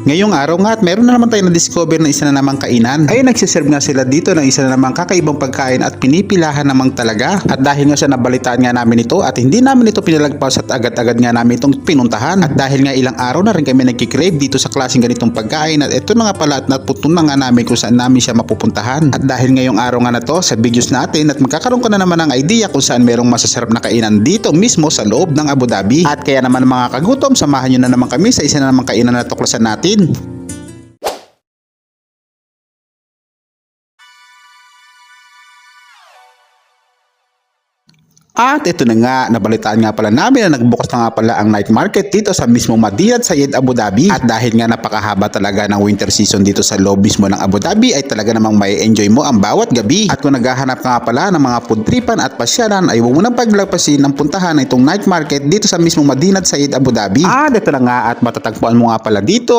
Ngayong araw nga at meron na naman tayo na-discover na isa na namang kainan. Ay nagsiserve nga sila dito ng isa na namang kakaibang pagkain at pinipilahan namang talaga. At dahil nga sa nabalitaan nga namin ito at hindi namin ito pinalagpas at agad-agad nga namin itong pinuntahan. At dahil nga ilang araw na rin kami nagkikrave dito sa klaseng ganitong pagkain at ito na nga pala at naputun na nga namin kung saan namin siya mapupuntahan. At dahil ngayong araw nga na to sa videos natin at magkakaroon ka na naman ng idea kung saan merong masasarap na kainan dito mismo sa loob ng Abu Dhabi. At kaya naman mga kagutom, samahan nyo na naman kami sa isa na namang kainan na tuklasan natin. At ito na nga, nabalitaan nga pala namin na nagbukas na nga pala ang night market dito sa mismo Madinat Sayed Abu Dhabi. At dahil nga napakahaba talaga ng winter season dito sa loob mismo ng Abu Dhabi ay talaga namang may enjoy mo ang bawat gabi. At kung naghahanap nga pala ng mga food tripan at pasyalan ay huwag mo nang paglagpasin ng puntahan na itong night market dito sa mismo Madinat Sayed Abu Dhabi. At ito na nga at matatagpuan mo nga pala dito ang